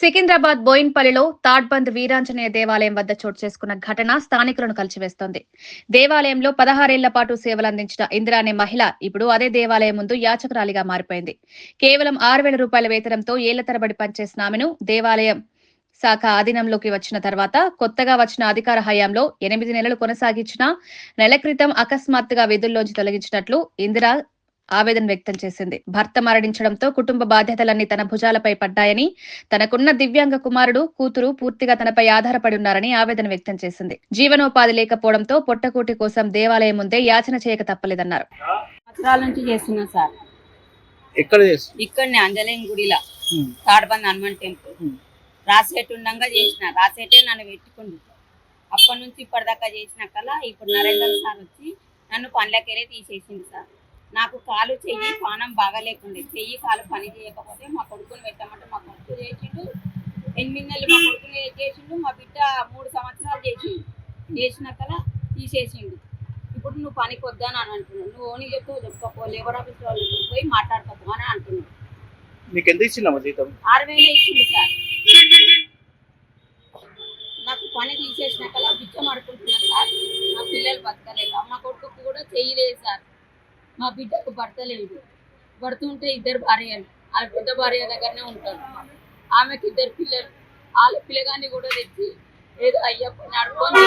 సికింద్రాబాద్ బోయిన్పల్లిలో తాడ్బంద్ వీరాంజనేయ దేవాలయం వద్ద చోటు చేసుకున్న ఘటన స్థానికులను కలిచివేస్తోంది. దేవాలయంలో పదహారేళ్ళ పాటు సేవలందించిన ఇందిరా అనే మహిళ ఇప్పుడు అదే దేవాలయం ముందు యాచకురాలిగా మారిపోయింది. కేవలం ఆరు వేల రూపాయల వేతనంతో ఏళ్ళ తరబడి పనిచేసిన ఆమెను దేవాలయం శాఖ ఆధీనంలోకి వచ్చిన తర్వాత కొత్తగా వచ్చిన అధికార హయాంలో ఎనిమిది నెలలు కొనసాగించిన నెల క్రితం అకస్మాత్తుగా విధుల్లోంచి తొలగించినట్లు ఇందిరా ఆవేదన వ్యక్తం చేసింది. భర్త మరణించడంతో కుటుంబ బాధ్యతలన్నీ తన భుజాలపై పడ్డాయని తనకున్న దివ్యాంగ కుమారుడు కూతురు పూర్తిగా తనపై ఆధారపడి ఉన్నారని ఆవేదన వ్యక్తం చేసింది. జీవనోపాధి లేకపోవడంతో పొట్టకూటి కోసం దేవాలయం ముందే యాచన చేయక తప్పలేదన్నారు. ఎక్కడ ఇక్కడనే గుడిలో తాడబంది హనుమాన్ టెంపుల్. రాసేట్ ఉండంగా చేసిన రాసేటే నన్ను పెట్టుకుంది. అప్పటి నుంచి ఇప్పటిదాకా చేసిన కల్లా ఇప్పుడు నరేంద్ర సార్ వచ్చి నన్ను పనులకెళ్ళి తీసేసింది సార్. నాకు కాలు చెయ్యి పానం బాగాలేకుండే. చెయ్యి కాలు పని చేయకపోతే మా కొడుకుని పెట్టమంటే మా కొడుకు చేసిండు. ఎనిమిది నెలలు మా కొడుకుని చేసిండు. మా బిడ్డ మూడు సంవత్సరాలు చేసిండు చేసిన కల్లా తీసేసిండు. ఇప్పుడు నువ్వు పనికి వద్దని అని అంటున్నావు. నువ్వు ఓని చెప్తూ చెప్పుకోపో లేబర్ ఆఫీస్ వాళ్ళు పోయి మాట్లాడుకోపో అని అంటున్నావు. నీకు ఎంత ఇచ్చినామా జీతం? ఆరు వేలు ఇచ్చింది సార్. నాకు పని తీసేసినాకలా బిచ్చం ఆడుకుంటున్నాను సార్. నా పిల్లలు బతకలేక మా కొడుకు కూడా చేయలేదు సార్. మా బిడ్డకు భర్త లేదు భర్త ఉంటే ఇద్దరు భార్యలు వాళ్ళ పెద్ద భార్య దగ్గరనే ఉంటారు. ఆమెకి ఇద్దరు పిల్లలు వాళ్ళ పిల్లగాన్ని కూడా తెచ్చి ఏదో అయ్యప్ప నడుపుకొని